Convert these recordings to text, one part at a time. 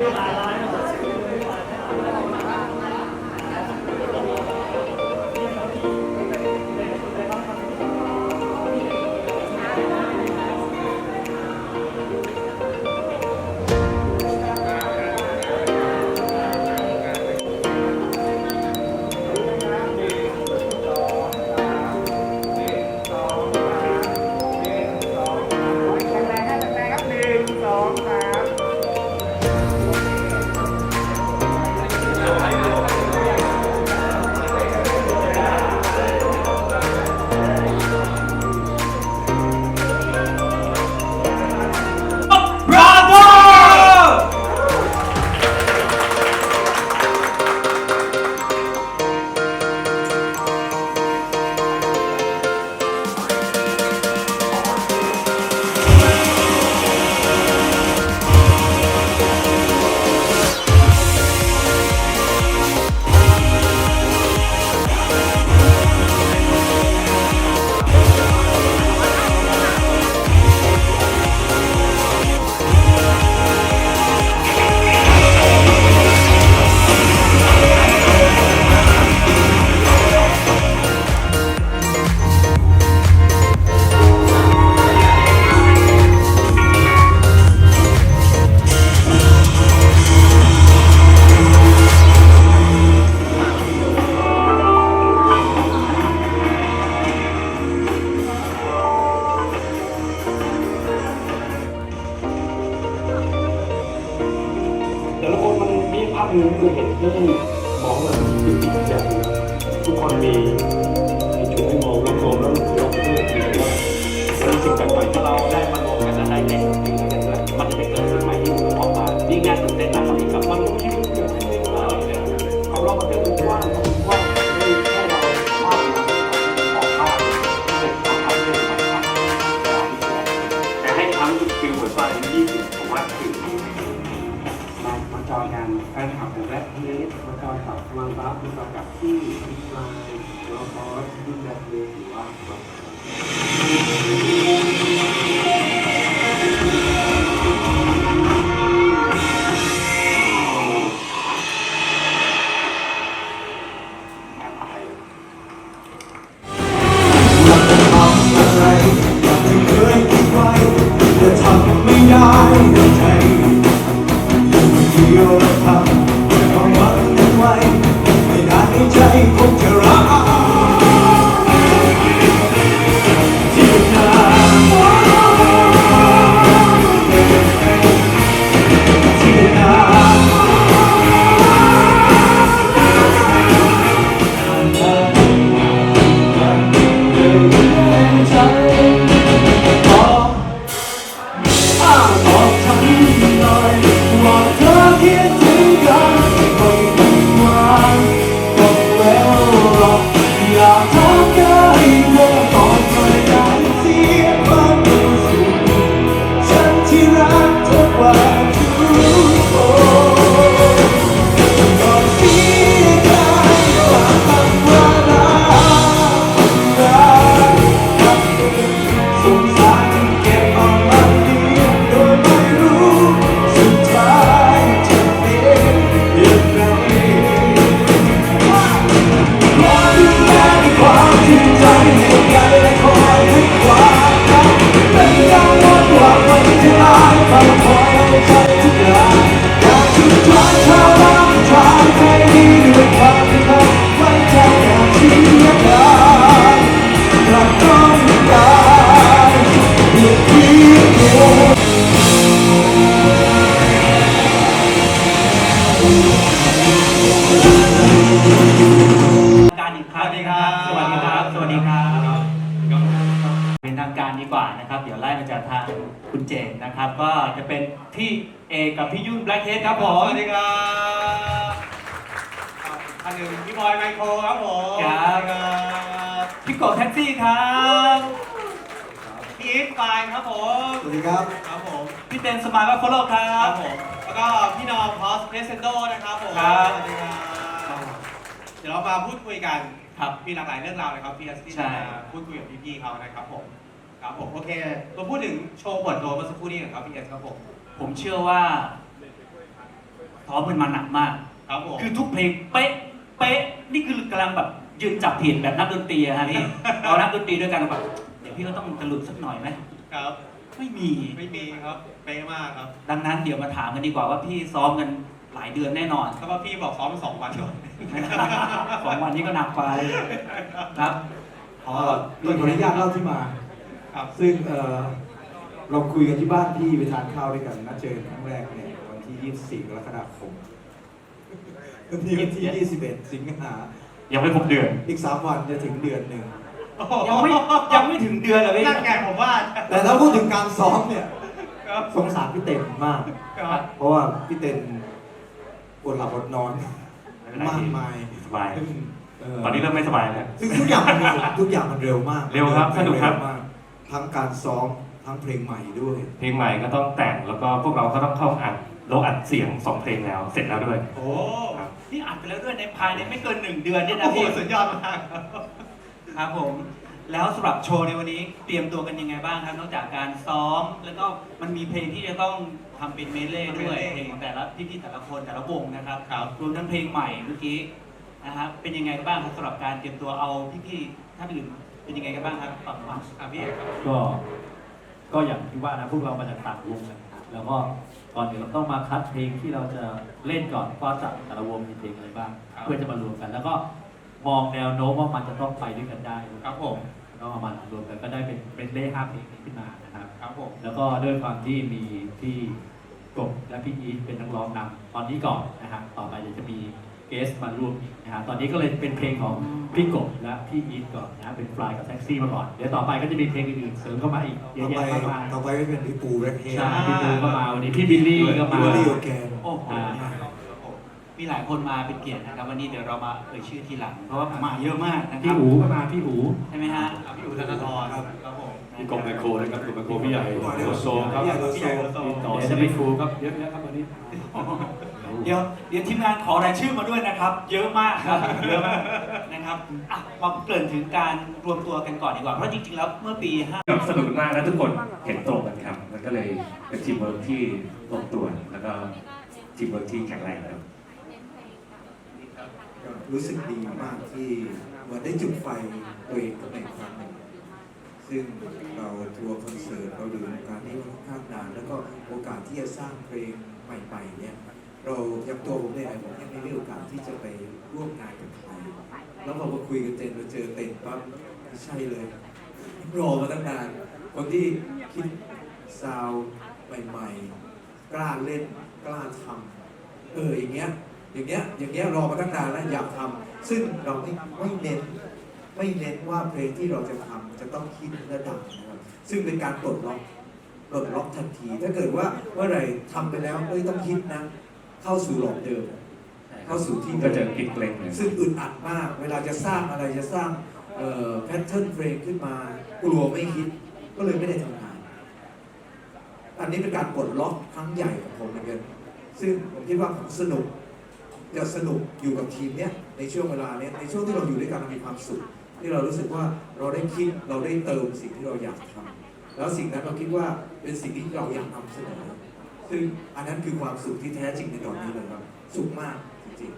แาพนี้คือเห็นแล้วต้องมองแบบติดๆแบบทุกคนมีมีจุดให้มองรวมๆแล้วยกเพื่อที่ว่ามันสิ่งแปลกใหม่ที่เราได้มารวมกันได้เล่นจริงๆกันด้วยมันจะเกิดขึ้นใหม่ที่ออกมายิ่งน่าตื่นเต้นมากกว่านี้ครับมันไม่ใช่เกิดขึ้นเองเลยเอาเราประเทศมันกว้าง คลับกับแรปเนสมาจอยกับมังบัฟมาจอยกับที่อิสไลน์แล้วก็ที่แบทเนสหรือว่า นะครับก็จะเป็นพี่เอกับพี่ยุ่นแบล็คเฮดครับผมสวัสดีครับท่านหนึ่งพี่บอยไมโครครับผมครับสวัสดีครับพี่กบแท็กซี่ครับพี่อีทไฟล์ครับผมสวัสดีครับครับผมพี่เต้นสมายว่าโคโลครัครับบผมแล้วก็พี่นอมพอสเพรสเซนโดนะครับผมครับสวัสดีครับเดี๋ยวเรามาพูดคุยกันครับมีหลากหลายเรื่องราวเลยครับพี่แอสที่ใช่จะมาพูดคุยกับพี่ๆเขานะครับผม ครับผมโอเคมาพูดถึงโชว์เปิดตัวเมื่อสักครู่นี้หน่อยครับพี่เอสครับผมผมเชื่อว่าซ้อมกันมาหนักมาก ครับผมคือทุกเพลงเป๊ะ เป๊ะ นี่คือกำลังแบบยืนจับผิดแบบนักดนตรีอะฮะพี่ เอานักดนตรีด้วยกันแบบเดี๋ยวพี่ก็ต้องตะลุดสักหน่อยไหมครับ ไม่มี ไม่มีครับ เป๊ะมากครับ ดังนั้นเดี๋ยวมาถามกันดีกว่าว่าพี่ซ้อมกันหลายเดือนแน่นอนถ้าว่าพี่บอกซ้อมสองวันก่อนสองวันนี้ก็หนักไปครับอ๋อโดยขออนุญาตเล่าที่มา ครับซึ่งเอ่อเราคุยกันที่บ้านพี่ไปทานข้าวด้วยกันนัดเจอกันครั้งแรกเนี่ยวันที่ 24 กรกฎาคมวันนี้วันที่ 21 สิงหายังไม่ครบเดือนอีก 3 วันจะถึงเดือนหนึ่งยังไม่ยังไม่ถึงเดือนเลยพี่นั่นไงผมว่าแต่ถ้าพูดถึงการซ้อมเนี่ยครับสงสารพี่เต็มมากครับเพราะว่าพี่เต็มอดหลับอดนอนไม่เป็นไรมากมายสบายซึ่งเตอนนี้เริ่มไม่สบายแล้วซึ่งทุกอย่างมันเร็วทุกอย่างมันเร็วมาก เร็วครับสนุกครับเวมาก ทั้งการซ้อมทั้งเพลงใหม่ด้วย เพลงใหม่ก็ต้องแต่งแล้วก็พวกเราก็ต้องเข้าอัดเราอัดเสียงสองเพลงแล้วเสร็จแล้วด้วย โอ้ครับนี่อัดไปแล้วด้วยในภายในไม่เกินหนึ่งเดือนเนี่ยโอ้นะโหพี่สุดยอดมากครับครับผม แล้วสำหรับโชว์ในวันนี้เตรียมตัวกันยังไงบ้างครับ นอกจากการซ้อม แล้วก็มันมีเพลงที่จะต้องทำเป็นเมเล่ด้วยเมเล่เพลงของแต่ละพี่ๆแต่ละคนแต่ละวงนะครับครับรวมทั้งเพลงใหม่เมื่อกี้นะครับเป็นยังไงบ้างครับสำหรับการเตรียมตัวเอาพี่ๆท่านอื่น เป็นยังไงกันบ้างครับฝั่งมาอะพี่เอกครับก็ ก็อย่างที่ว่านะพวกเรามาจากต่างวงกันแล้วก็ก่อนอื่นเราต้องมาคัดเพลงที่เราจะเล่นก่อนว่าจะแต่ละวงมีเพลงอะไรบ้างครับเพื่อจะมารวมกัน แล้วก็มองแนวโน้มว่ามันจะต้องไปด้วยกันได้ครับผมก็เอามารวมกันก็ได้เป็นเป็นเล่ห้าเพลงนี้ขึ้นมานะครับ ครับผมแล้วก็ด้วยความที่มีพี่กบและพี่อีทเป็นนักร้องนำตอนนี้ก่อนนะครับต่อไปเดี๋ยวจะมี เกสมาร่วมอีกนะครับตอนนี้ก็เลยเป็นเพลงของพี่กบและพี่อีทก่อนนะเป็นฟลายกับแท็กซี่มาก่อน เดี๋ยวต่อไปก็จะมีเพลงอื่นๆเสริมเข้ามาอีกเยต่อะอไปแยะมากมายต่อไปก็เป็นพี่ปูแร็คเฮดใช่พี่ปูก็มาวันนี้พี่บิลลี่ก็มา พี่ลี่โอแกนโอ้โหอ่ามีหลายคนมาเป็นเกียรตินะครับ วันนี้เดี๋ยวเรามาเอ่ยชื่อทีหลัง เพราะว่ามาเยอะมากนะคพี่รับหูก็มาพี่หู ใช่ไหมฮะอะพี่อู๋ธนาธรครับผม พี่กรมไมโครนะครับคุณไมโครพี่ใหญ่โลโซครับพี่ใหญ่โลโซต่อสมิฟูครับเยอะแยะครับวันนี้ เดี๋ยวเดี๋ยวทีมงานขอรายชื่อมาด้วยนะครับ เยอะมากครับเยอะมากนะครับอะมาเกริ่นถึงการรวมตัวกันก่อนดีกว่าเพราะจริงๆแล้วเมื่อปี5สนุกมากและทุกคนเห็นตรงกันครับ มันก็เลยเป็นทีมเวิร์กที่ลงตัวแล้วก็ทีมเวิร์กที่แข็งแรงครับก็รู้สึกดีมากที่เหมือนได้จุดไฟตัวเองกับในครั้งหนึ่งซึ่งเราทัวร์คอนเสิร์ตเราดูโอกาสนี้ค่อนข้างนาน แล้วก็โอกาสที่จะสร้างเพลงใหม่ๆเนี่ย เราอย่างตัวผมเนี่ยผมยังไม่ได้โอกาสที่จะไปร่วมงานกับใครแล้วพอมาคุยกับเจนเราเจอเต็นปั๊บไม่ใช่เลยรอมาตั้งนานคนที่คิดซาวใหม่ๆกล้าเล่นกล้าทำเอออย่างเงี้ยอย่างเงี้ยอย่างเงี้ยรอมาตั้งนานแล้วอยากทำซึ่งเราไม่ไม่เน้นไม่เน้นว่าเพลงที่เราจะทำจะต้องคิดและดังนะครับซึ่งเป็นการปลดล็อกปลดล็อกทันที ถ้าเกิดว่าเมื่อไหร่ทำไปแล้วเอ้ยต้องคิดนะ เข้าสู่หลอกเดิม เข้าสู่ที่ก็เดิจะมกินเกรงเลย ซึ่งอึดอัดมาก เวลาจะสร้างอะไรจะสร้างเอ่อแพทเทิร์นเพลงขึ้นมา กลัวไม่คิด ก็เลยไม่ได้ทำงาน อันนี้เป็นการปลดล็อกครั้งใหญ่ของผมเหมือนกัน ซึ่งผมคิดว่าผมสนุกจะสนุกอยู่กับทีมเนี้ยในช่วงเวลาเนี้ยในช่วงที่เราอยู่ด้วยกันเรามีความสุข ที่เรารู้สึกว่าเราได้คิดเราได้เติมสิ่งที่เราอยากทำแล้วสิ่งนั้นเราคิดว่าเป็นสิ่งที่เราอยากนำเสนอ ซึ่งอันนั้นคือความสุขที่แท้จริงในตอนนี้เลยครับ สุขมากจริง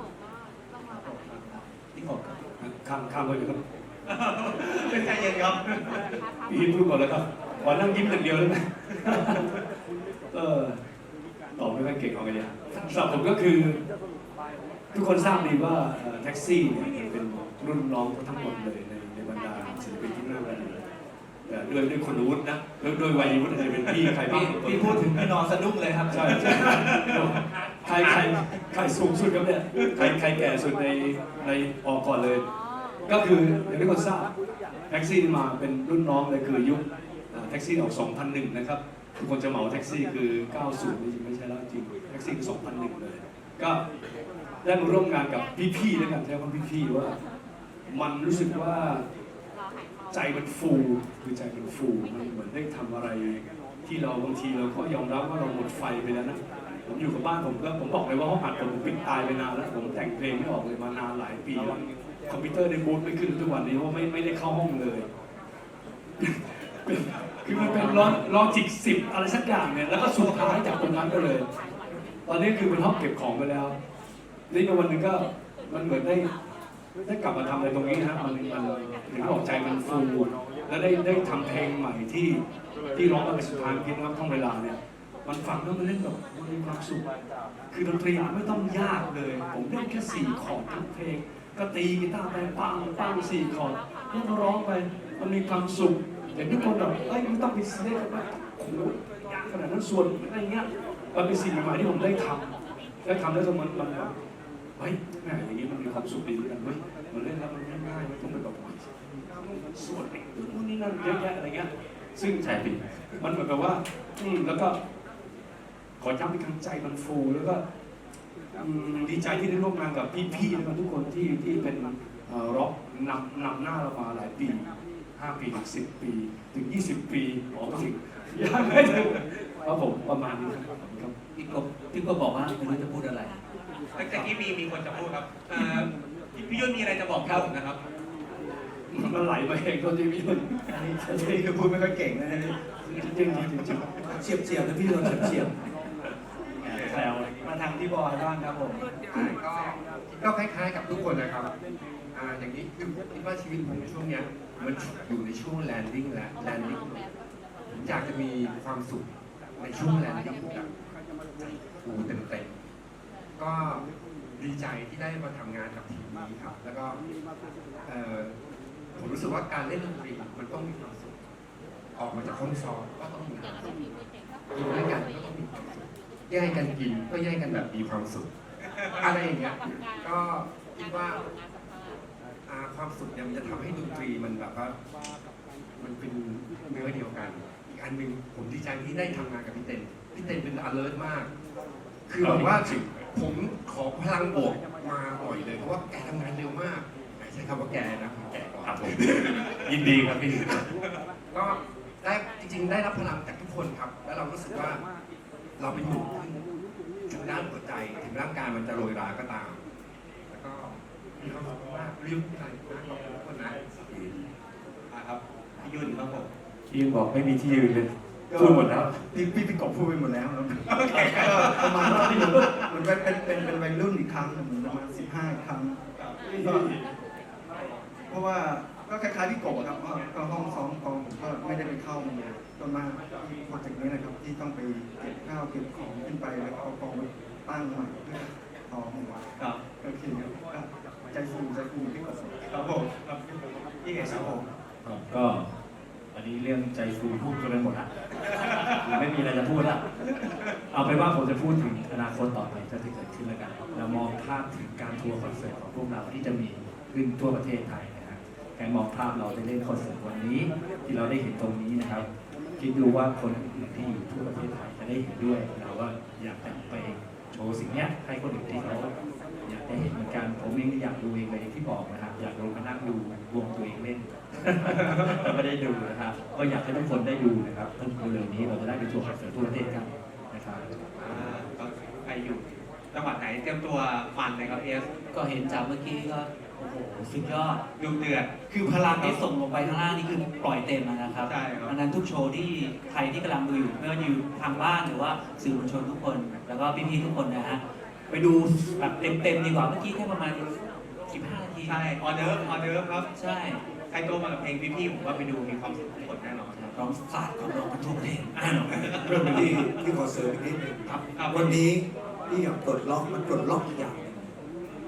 ๆที่ผมข้ามข้ามไปเลยครับใจเย็นครับพี่พูดก่อนแล้วครับขอนั่งยิ้มอย่างเดียวได้ไหมเออตอบไม่ค่อยเก่งเอาไงเนี่ยสำหรับผมก็คือ ทุกคนทราบดีว่าเอ่อแท็กซี่เนี่ยเป็นรุ่นน้องทั้งหมดเลยในในบรรดาศิลปินที่เริ่มกันแต่ ด้วยด้วยคนวุฒินะด้วยด้วยวัยวุฒิอาจจะเป็นพี่ใครบ้าพี่งพี่พูดถึงพี่นอนสะดุ้งเลยครับ ใช่ใช่ใครใครใครสูงสุดครับเนี่ยใครใครแก่สุดในในออกก่อนเลย ก็คืออย่างที่คนทราบแท็กซี่มาเป็นรุ่นน้องเลยคือยุคเอ่อแท็กซี่ออก 2001 นะครับทุกคนจะเหมาแท็กซี่คือ 90 นี่จริงไม่ใช่แล้วจริงแท็กซี่คือ 2001 เลย ก็ได้มาร่วมงานกับพี่ๆด้วยกันใช้คำพี่ๆว่า มันรู้สึกว่า ใจมันฟูคือใจมันฟูมันเหมือนได้ทำอะไร ที่เราบางทีเราก็ยอมรับว่าเราหมดไฟไปแล้วนะผมอยู่กับบ้านผมก็ผมบอกเลยว่าห้องอัดผมปิดตายไปนานแล้วผมแต่งเพลงไม่ออกเลยมานานหลายปีแล้วคอมพิวเตอร์ในบูธไม่ขึ้นทุกวันนี้เพราะไม่ไม่ได้เข้าห้องเลย คือมันเป็นลอจิกสิบอะไรสักอย่างเนี่ยแล้วก็สุดท้ายจากตรงนั้นก็เลย ตอนนี้คือเป็นห้องเก็บของไปแล้วนี่วันหนึ่งก็มันเหมือนได้ ได้กลับมาทำอะไรตรงนี้นะมันมันถึงบอกใจมันฟูแล้วได้ได้ทำเพลงใหม่ที่ที่ร้องมาเป็นสุดท้ายคิดว่าท่องเวลาเนี่ย มันฟังแล้วมันเล่นแบบมันมีความสุข คือดนตรีมันไม่ต้องยากเลย ผมเล่นแค่สี่คอร์ดทั้งเพลง ก็ตีกีตาร์ไปปังปังสี่คอร์ดแล้วก็ร้องไปมันมีความสุขอย่างทุกคนแบบเอ้ยไม่ต้องไปเสียกันว่าโอ้โหยากขนาดนั้นส่วนอะไรเงี้ยมันเป็นสิ่งใหม่ที่ผมได้ทำได้ทำแล้วมันมันแบบ เฮ้ยแม่อย่างนี้มันมีความสุขดีเหมือนกันเว้ยมันเล่นแล้วมันง่ายๆไม่ต้องไปแบบโอ้ยส่วนไอ้นู่นนี่นั่นเยอะแยะอะไรเงี้ย ซึ่งใช่พี่มันเหมือนกับว่าอืมแล้วก็ ขอย้ำอีกครั้งใจมันฟูแล้วก็ดีใจที่ได้ร่วมงานกับพี่ๆนะครับทุกคนที่ที่เป็นร็อกนำนำหน้าเรามาหลายปี5ปี ถึง10ปีถึง20ปีออกถึงยังไม่ถึงครับผมประมาณนี้ครับพี่กบพี่กบบอกว่าไม่รู้จะพูดอะไร แต่ตะกี้มีมีคนจะพูดครับเอ่อพี่พี่ยุ่นมีอะไรจะบอกครับนะครับ มันไหลมาเองตัวที่พี่มันนี่คือพูดไม่ค่อยเก่งนะนี่จริงจริงจริงเฉียบเฉียบนะพี่โดนเฉียบเฉียบแซวมาทางพี่บอยบ้างครับผมก็ก็คล้ายๆกับทุกคนนะครับอ่าอย่างนี้คือคิดว่าชีวิตผมช่วงเนี้ยมันอยู่ในช่วงแลนดิ้งแล้วแลนดิ้งผมอยากจะมีความสุขในช่วงแลนดิ้งแบบฟูเต็มๆ ก็ดีใจที่ได้มาทำงานกับทีมนี้ครับ แล้วก็เอ่อผมรู้สึกว่าการเล่นดนตรีมันต้องมีความสุขออกมาจากห้องซ้อมก็ต้องมีความสุขอยู่ด้วยกันก็ต้องมีความสุขแย่งกันกินก็แย่งกันแบบมีความสุข อะไรอย่างเงี้ยก็คิดว่าอ่าความสุขเนี่ยมันจะทำให้ดนตรีมันแบบว่ามันเป็นเนื้อเดียวกัน อีกอันหนึ่งผมดีใจที่ได้ทำงานกับพี่เต้นพี่เต้นเป็น alert มาก คือแบบว่า ผมขอพลังบวกมาบ่อยเลยเพราะว่าแกทำงานเร็วมากไม่ใช่คำว่าแกนะแกก่อนครับผมยินดีครับพี่ก็ได้จริง ๆ ได้รับพลังจากทุกคนครับ แล้วเรารู้สึกว่าเราเป็นหนุ่มขึ้นถึงด้านหัวใจถึงร่างกายมันจะโรยราก็ตาม แล้วก็มีความสุขมากเรียกใจมากขอบคุณทุกคนนะอ่าครับพี่ยุ่นครับผมพี่บอกไม่มีที่ยืนเลย พูดหมดแล้ว พี่พี่พี่กบพูดไปหมดแล้วครับก็ประมาณว่ามันเป็นเป็นเป็นเป็นวัยรุ่นอีกครั้งหนึ่งประมาณสิบห้าครั้งก็เพราะว่าก็คล้ายๆพี่กบอะครับก็ก็ห้องซ้อมกองผมก็ไม่ได้ไปเข้ามาเลยจนมาที่โปรเจกต์นี้นะครับที่ต้องไปเก็บข้าวเก็บของขึ้นไปแล้วก็เอากองไปตั้งใหม่เพื่อซ้อมครับโอเคครับก็ใจฟูใจฟูพี่กบครับผมครับพี่เอกครับผม ก็ อันนี้เรื่องใจฟูพูดกันไปหมดละไม่มีอะไรจะพูดละเอาเป็นว่าผมจะพูดถึงอนาคตต่อไปจะเกิดขึ้นแล้วกันเรามองภาพถึงการทัวร์คอนเสิร์ตของพวกเราที่จะมีขึ้นทั่วประเทศไทยนะฮะการมองภาพเราได้เล่นคอนเสิร์ตวันนี้ ที่เราได้เห็นตรงนี้นะครับคิดดูว่าคนอื่นที่อยู่ทั่วประเทศไทยจะได้เห็นด้วยเราก็อยากจะไปโชว์สิ่งนี้ให้คนอื่นที่เขา อยากจะเห็นเหมือนกันผมเองก็อยากดูเองเลยอย่างที่บอกนะครับ อยากลงมานั่งดูวงตัวเองเล่นแต่ไม่ได้ดูนะครับ ก็อยากให้ทุกคนได้ดูนะครับเร็วๆนี้เราจะได้ไปทัวร์คอนเสิร์ตทั่วประเทศกันนะครับอ่าก็ใครอยู่จังหวัดไหนเตรียมตัวมันเลยครับเอสก็เห็นจากเมื่อกี้ก็โอ้โหสุดยอด ดูเดือด คือพลังที่ส่งลงไปข้างล่างนี่คือปล่อยเต็มแล้วนะครับใช่ครับ ดังนั้นทุกโชว์ที่ใครที่กำลังดูอยู่ไม่ว่าอยู่ทางบ้านหรือว่าสื่อมวลชนทุกคน แล้วก็พี่ๆทุกคนนะฮะ ไปดูแบบเต็มๆดีกว่าเมื่อกี้แค่ประมาณ 15 นาที ใช่ออเดิร์ฟออเดิร์ฟครับ ใช่ใครโตมากับเพลงพี่ๆผมว่าไปดูมีความสุขทุกคนแน่นอน ร้องศาสตร์ของเราทุกเพลงแน่นอนที่ที่ขอเสริมอีกนิดนึงครับครับ วันนี้ที่อยากปลดล็อกมันปลดล็อกอีกอย่างหนึ่ง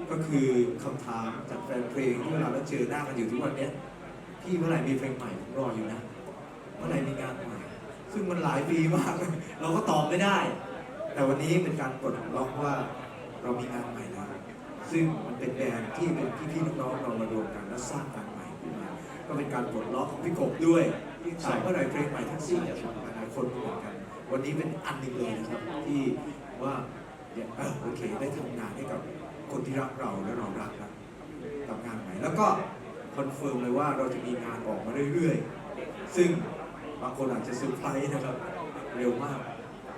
ก็คือคำถามจากแฟนเพลงที่เวลาเราเจอหน้ากันอยู่ทุกวันเนี้ยพี่เมื่อไหร่มีเพลงใหม่ผมรออยู่นะเมื่อไหร่มีงานใหม่ซึ่งมันหลายปีมาก เราก็ตอบไม่ได้ แต่วันนี้เป็นการปลดล็อกว่า เรามีงานใหม่แล้วซึ่งมันเป็นแบรนด์ที่เป็นพี่ๆน้องๆเรามารวมกันและสร้างงานใหม่ขึ้นมาก็เป็นการปลดล็อกของพี่กบด้วยที่ถามเมื่อไหร่เพลงใหม่ทั้งสิ้นเนี่ยหลายคนเหมือนกัน วันนี้เป็นอันหนึ่งเลยนะครับที่ว่าเนี่ยเออโอเคได้ทำงานให้กับคนที่รักเราและเรารักนะกับงานใหม่แล้วก็คอนเฟิร์มเลยว่าเราจะมีงานออกมาเรื่อยๆ ซึ่งบางคนอาจจะเซอร์ไพรส์นะครับ เร็วมาก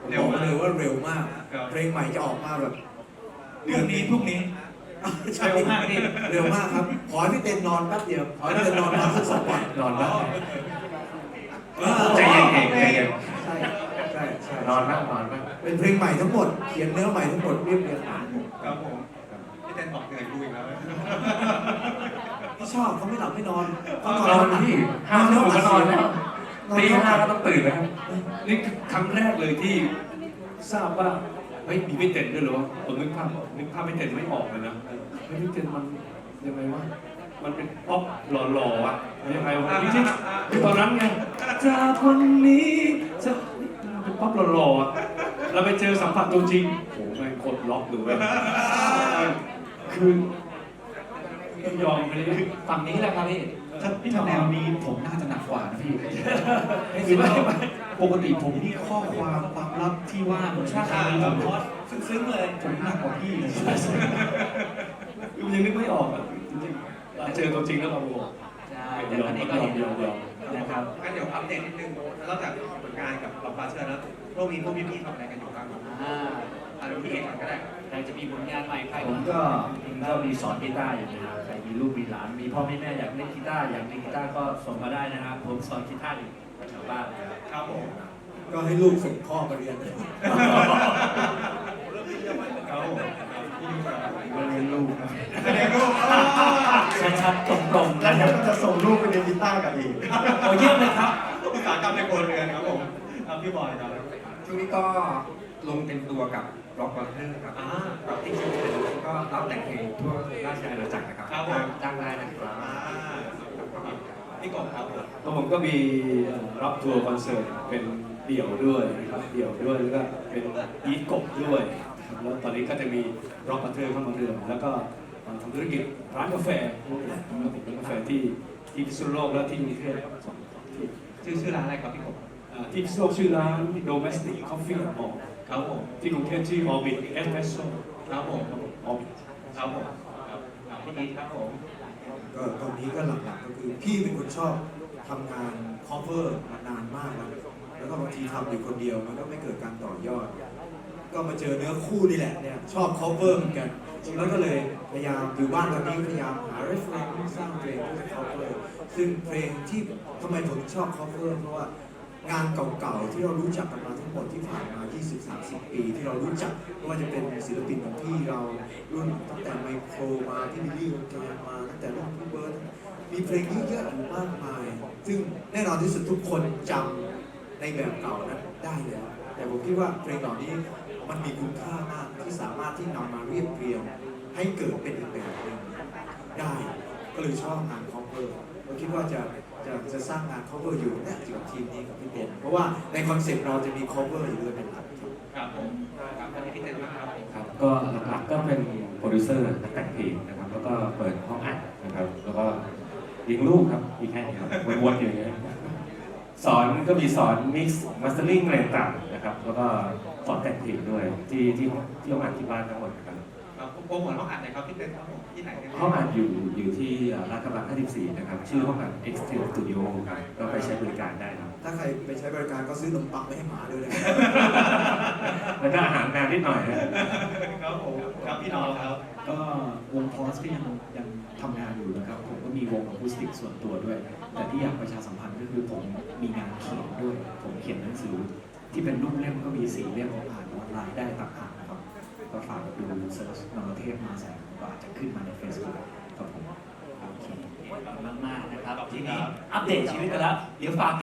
ผมบอกเลยว่าเร็วมากครับเพลงใหม่จะออกมาแบบ พรุ่งนี้พรุ่งนี้ใช่เร็วมากพี่เร็วมากครับ ขอให้พี่เต้นนอนแป๊บเดียว ขอให้พี่เต้นนอนพักสักสองวันนอนได้เออใจเย็นๆใจเย็นใช่ใช่ใช่นอนบ้างนอนบ้างเป็นเพลงใหม่ทั้งหมด เขียนเนื้อใหม่ทั้งหมดเรียบเรียงใหม่หมดครับผมพี่เต้นบอกเหนื่อยกูอีกแล้วเขาชอบเขาไม่หลับไม่นอนเขานอนที่ห้าทุ่มก็นอนแล้วตีห้าก็ต้องตื่นแล้วครับนี่คือครั้งแรกเลยที่ทราบว่า เฮ้ยมีไม่เต็นด้วยเหรอวะผมนึกภาพนึกภาพไม่เต็นไม่ออกเลยนะเฮ้ยไม่เต็นมันยังไงวะมันเป็นป๊อปหล่อๆอะยังไงวะจริงๆคือตอนนั้นไงจากวันนี้จะมันเป็นป๊อปหล่อๆอะเราไปเจอสัมผัสตัวจริงโอ้โหแม่งโคตรล็อกดูเลยคือไม่ยอมไปเลยฝั่งนี้แหละครับพี่ถ้าพี่ทำแนวนี้ผมน่าจะหนักกว่านะพี่คือไม่ไม่ ปกติผมนี่ข้อความความลับที่ว่าผมชาตินี้ผมซึ้งๆเลยผมหนักกว่าพี่เลยมันยังนึกไม่ออกอะจริงๆเจอตัวจริงแล้วเราโอ้โหใช่ยแต่อตอนมนี้ยก็อเห็มนยอมยอมนะครับงั้นเดี๋ยวอัปเดตนิดนึงนอกจากผลงานกับเราปาเชิญแล้วพวกนี้พวกพี่ๆทำอะไรกันอยู่บ้างครับอ่าอะเดี๋ยวพี่เอกก่อนก็ได้ใครจะมีผลงานใหม่ใครผมก็ก็มีสอนกีตาร์อยู่นะครับใครมีลูกมีหลานมีพ่อมีแม่อยากเล่นกีตาร์อยากเล่นกีตาร์ก็ส่งมาได้นะครับผมสอนกีตาร์อยู่แถวบ้านนะ ครับผมก็ให้ลูกส่งพ่อมาเรียนครับผมก็เลี้ยงลูกนะเรียนรู้ชัดๆตรงๆแล้วเดี๋ยวก็จะส่งลูกไปเรียนกีตาร์กับเองโอ้เยี่ยมเลยครับอุตสาหกรรมในครัวเรือนครับผมครับพี่บอยครับช่วงนี้ก็ลงเต็มตัวกับร็อกวันเทอร์ครับอ่าร็อกที่ชื่อก็รับแต่งเพลงทั่วราชอาณาจักรนะครับครับผม จ้างได้นะครับ พี่กบครับผมแล้วผมก็มีรับทัวร์คอนเสิร์ตเป็นเดี่ยวด้วยนะครับเดี่ยวด้วยแล้วก็เป็นอีทกบด้วยครับแล้วตอนนี้ก็จะมีร็อกบัตเตอร์เข้ามาเรือนแล้วก็ทำธุรกิจร้านกาแฟนะครับร้านกาแฟที่ที่พิษณุโลกและที่กรุงเทพสองที่ชื่อชื่อร้านอะไรครับพี่กบอ่าที่พิษณุโลกชื่อร้าน Domestic Coffee and Mall ครับผมที่กรุงเทพชื่อ Orbit Espresso ครับผม Orbit ครับผมครับครับพี่อีทครับผม ก็ตอนนี้ก็หลักๆก็คือพี่เป็นคนชอบทำงาน cover มานานมากแล้วแล้วก็บางทีทำอยู่คนเดียวมันก็ไม่เกิดการต่อยอด ก็มาเจอเนื้อคู่นี่แหละเนี่ยชอบ cover เหมือนกันแล้วก็เลยพยายามอยู่บ้านตอนนี้พยายามหา reference สร้างเพลงเพื่อ cover ซึ่งเพลงที่ทำไมผมชอบ cover เพราะว่า งานเก่าๆที่เรารู้จักกันมาทั้งหมดที่ผ่านมา 20-30 ปี ที่เรารู้จักไม่ว่าจะเป็นศิลปินของพี่เรารุ่นตั้งแต่ไมโครมาที่บิลลี่วงแกนมาตั้งแต่รุ่นพี่เบิร์ดมีเพลงเยอะแยะอยู่มากมาย ซึ่งแน่นอนที่สุดทุกคนจำในแบบเก่านั้นได้แล้ว แต่ผมคิดว่าเพลงเหล่านี้มันมีคุณค่ามากที่สามารถที่นำมาเรียบเรียงให้เกิดเป็นอีกแบบหนึ่งได้ก็เลยชอบงาน cover เราคิดว่าจะจะจะสร้างงาน cover อยู่เนี่ยกับทีมนี้กับพี่เบนเพราะว่าในคอนเซ็ปต์เราจะมี cover อยู่ด้วยเป็นหลักครับครับผมครับวันนี้พี่เต้นมากครับครับก็หลักๆก็เป็นโปรดิวเซอร์นักแต่งเพลงนะครับแล้วก็เปิดห้องอัดนะครับแล้วก็เลี้ยงลูกครับมีแค่นี้ครับวนๆอยู่อย่างเงี้ยสอนก็มีสอนมิกซ์มาสเตอร์ลิงอะไรต่างๆนะครับแล้วก็สอนแต่งเพลงด้วยที่ที่ที่ห้องอัดที่บ้านทั้งหมดครับครับ โปรโมทห้องอัดหน่อยครับพี่เต้นครับผมที่ไหนกันห้องอัดอยู่อยู่ที่ลาดกระบัง54 นะครับ ชื่อห้องอัด Extreme Studio ครับก็ไปใช้บริการได้ครับ ถ้าใครไปใช้บริการก็ซื้อนมปังไปให้หมาด้วยนะครับแล้วก็อาหารแมวนิดหน่อยนะครับผมครับพี่น้องครับ ก็วงพอสก็ยังยังทำงานอยู่นะครับ ผมก็มีวงอะคูสติกส่วนตัวด้วย แต่ที่อยากประชาสัมพันธ์ก็คือผมมีงานเขียนด้วย ผมเขียนหนังสือที่เป็นรูปเล่มก็มีสี่เล่มอ่านออนไลน์ได้ต่างหากนะครับ ก็ฝากดูเซิร์ชนรเทพมาแสงก็อาจจะขึ้นมาใน Facebook ครับผม โอเคมากๆนะครับทีนี้อัปเดตชีวิตกันแล้วเดี๋ยวฝาก